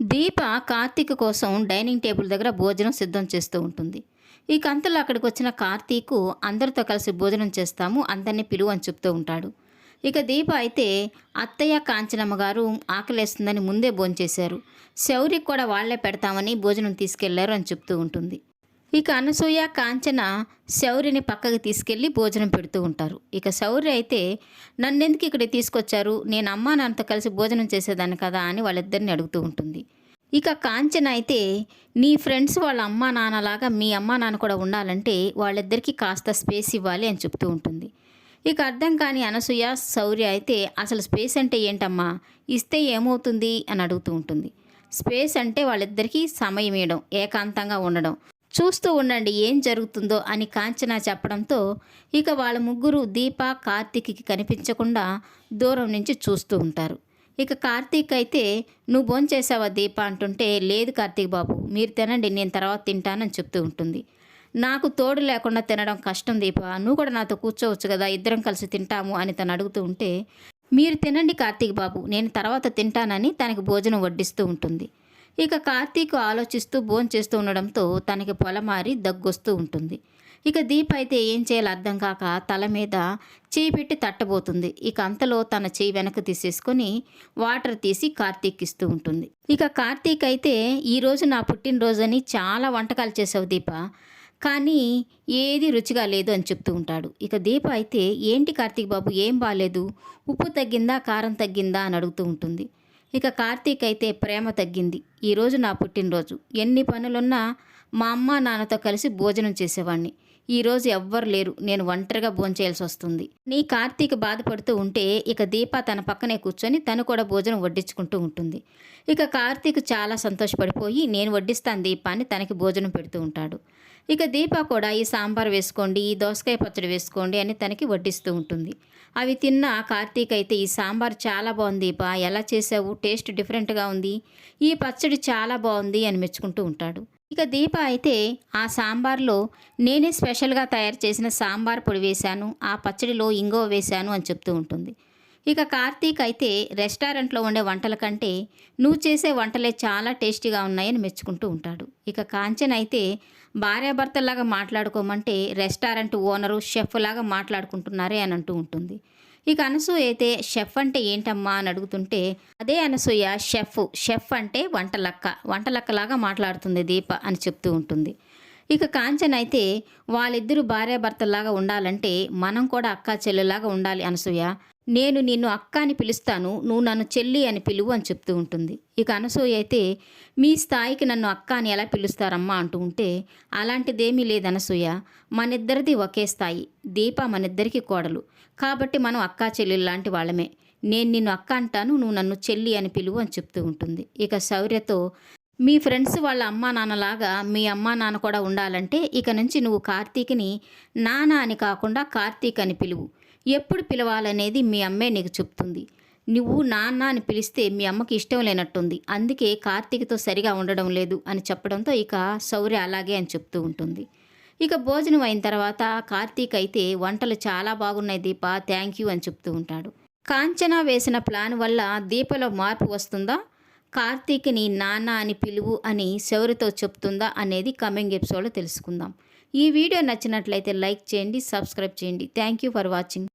దీప కార్తీక్ కోసం dining table దగ్గర భోజనం సిద్ధం చేస్తూ ఉంటుంది. ఈ కంతలో అక్కడికి వచ్చిన కార్తీకు అందరితో కలిసి భోజనం చేస్తాము అందరినీ పిలువు అని చెప్తూ ఉంటాడు. ఇక దీప అయితే అత్తయ్య కాంచనమ్మ గారు ఆకలేస్తుందని ముందే భోంచేశారు. శౌరికి కూడా వాళ్ళే పెడతామని భోజనం తీసుకెళ్ళారు అని చెప్తూ ఉంటుంది. ఇక అనసూయ కాంచన శౌర్యని పక్కకి తీసుకెళ్ళి భోజనం పెడుతూ ఉంటారు. ఇక శౌర్య అయితే నన్నెందుకు ఇక్కడ తీసుకొచ్చారు? నేను అమ్మా నాన్నతో కలిసి భోజనం చేసేదాన్ని కదా అని వాళ్ళిద్దరిని అడుగుతూ ఉంటుంది. ఇక కాంచన అయితే నీ ఫ్రెండ్స్ వాళ్ళ అమ్మా నాన్నలాగా మీ అమ్మా నాన్న కూడా ఉండాలంటే వాళ్ళిద్దరికీ కాస్త స్పేస్ ఇవ్వాలి అని చెప్తూ ఉంటుంది. ఇక అర్థం కాని అనసూయ శౌర్య అయితే అసలు స్పేస్ అంటే ఏంటమ్మా? ఇస్తే ఏమవుతుంది? అని అడుగుతూ ఉంటుంది. స్పేస్ అంటే వాళ్ళిద్దరికీ సమయం ఇవ్వడం ఏకాంతంగా ఉండడం. చూస్తూ ఉండండి ఏం జరుగుతుందో అని కాంచన చెప్పడంతో ఇక వాళ్ళ ముగ్గురు దీప కార్తీక్కి కనిపించకుండా దూరం నుంచి చూస్తూ ఉంటారు. ఇక కార్తీక్ అయితే నువ్వు భోంచేసావా దీప? అంటుంటే లేదు కార్తీక్ బాబు మీరు తినండి నేను తర్వాత తింటానని చెప్తూ ఉంటుంది. నాకు తోడు లేకుండా తినడం కష్టం దీప నువ్వు కూడా నాతో కూర్చోవచ్చు కదా ఇద్దరం కలిసి తింటాము అని తను అడుగుతూ ఉంటే మీరు తినండి కార్తీక్ బాబు నేను తర్వాత తింటానని తనకి భోజనం వడ్డిస్తూ ఉంటుంది. ఇక కార్తీక్ ఆలోచిస్తూ భోంచేస్తూ ఉండడంతో తనకి పొలమారి దగ్గొస్తూ ఉంటుంది. ఇక దీప అయితే ఏం చేయాలో అర్థం కాక తల మీద చేయి పెట్టి తట్టబోతుంది. ఇక అంతలో తన చేయి వెనక్కి తీసేసుకొని వాటర్ తీసి కార్తీక్ ఇస్తూ ఉంటుంది. ఇక కార్తీక్ అయితే ఈరోజు నా పుట్టినరోజని చాలా వంటకాలు చేసావు దీప. కానీ ఏది రుచిగా లేదు అని చెప్తూ ఉంటాడు. ఇక దీప అయితే ఏంటి కార్తీక్ బాబు ఏం బాగాలేదు ఉప్పు తగ్గిందా కారం తగ్గిందా? అని అడుగుతూ ఉంటుంది. ఇక కార్తీక్ అయితే ప్రేమ తగ్గింది. ఈరోజు నా పుట్టినరోజు. ఎన్ని పనులున్నా మా అమ్మ నాన్నతో కలిసి భోజనం చేసేవాడిని ఈరోజు ఎవ్వరు లేరు. నేను ఒంటరిగా భోంచేయాల్సి వస్తుంది. నీ కార్తీక్ బాధపడుతూ ఉంటే ఇక దీప తన పక్కనే కూర్చొని తను కూడా భోజనం వడ్డించుకుంటూ ఉంటుంది. ఇక కార్తీక్ చాలా సంతోషపడిపోయి నేను వడ్డిస్తాను దీప అని తనకి భోజనం పెడుతూ ఉంటాడు. ఇక దీప కూడా ఈ సాంబార్ వేసుకోండి ఈ దోసకాయ పచ్చడి వేసుకోండి అని తనకి వడ్డిస్తూ ఉంటుంది. అవి తిన్న కార్తీక్ అయితే ఈ సాంబార్ చాలా బాగుంది దీప. ఎలా చేసావు? టేస్ట్ డిఫరెంట్గా ఉంది. ఈ పచ్చడి చాలా బాగుంది అని మెచ్చుకుంటూ ఉంటాడు. ఇక దీప అయితే ఆ సాంబార్లో నేనే స్పెషల్గా తయారు చేసిన సాంబార్ పొడి వేశాను ఆ పచ్చడిలో ఇంగో వేశాను అని చెప్తూ ఉంటుంది. ఇక కార్తీక్ అయితే రెస్టారెంట్లో ఉండే వంటల కంటే నువ్వు చేసే వంటలే చాలా టేస్టీగా ఉన్నాయని మెచ్చుకుంటూ ఉంటాడు. ఇక కాంచన్ అయితే భార్యాభర్తలాగా మాట్లాడుకోమంటే రెస్టారెంట్ ఓనరు షెఫ్ లాగా మాట్లాడుకుంటున్నారే అని అంటూ ఉంటుంది. ఇక అనసూయ అయితే షెఫ్ అంటే ఏంటమ్మా అని అడుగుతుంటే అదే అనసూయ షెఫ్ షెఫ్ అంటే వంటలక్క వంటలక్కలాగా మాట్లాడుతుంది దీప అని చెప్తూ ఉంటుంది. ఇక కాంచన్ అయితే వాళ్ళిద్దరూ భార్యాభర్తలాగా ఉండాలంటే మనం కూడా అక్క చెల్లెలాగా ఉండాలి అనసూయ. నేను నిన్ను అక్క అని పిలుస్తాను నువ్వు నన్ను చెల్లి అని పిలువు అని చెప్తూ ఉంటుంది. ఇక అనసూయ అయితే మీ స్థాయికి నన్ను అక్క అని ఎలా పిలుస్తారమ్మా అంటూ ఉంటే అలాంటిదేమీ లేదు అనసూయ. మనిద్దరిది ఒకే స్థాయి దీప మనిద్దరికి కోడలు. కాబట్టి మనం అక్కా చెల్లెలు లాంటి వాళ్ళమే. నేను నిన్ను అక్క అంటాను నువ్వు నన్ను చెల్లి అని పిలువు అని చెప్తూ ఉంటుంది. ఇక శౌర్యతో మీ ఫ్రెండ్స్ వాళ్ళ అమ్మా నాన్నలాగా మీ అమ్మా నాన్న కూడా ఉండాలంటే ఇక నుంచి నువ్వు కార్తీక్ని నాన్న అని కాకుండా కార్తీక్ అని పిలువు. ఎప్పుడు పిలవాలనేది మీ అమ్మే నీకు చెప్తుంది. నువ్వు నాన్న అని పిలిస్తే మీ అమ్మకి ఇష్టం లేనట్టుంది. అందుకే కార్తీక్తో సరిగా ఉండడం లేదు అని చెప్పడంతో ఇక శౌర్య అలాగే అని చెప్తూ ఉంటుంది. ఇక భోజనం అయిన తర్వాత కార్తీక్ అయితే వంటలు చాలా బాగున్నాయి దీప థ్యాంక్ యూ అని చెప్తూ ఉంటాడు. కాంచన వేసిన ప్లాన్ వల్ల దీపలో మార్పు వస్తుందా? కార్తీక్ని నాన్న అని పిలువు అని శౌరితో చెప్తుందా అనేది కమింగ్ ఎపిసోడ్లో తెలుసుకుందాం. ఈ వీడియో నచ్చినట్లయితే లైక్ చేయండి సబ్స్క్రైబ్ చేయండి. Thank you for watching.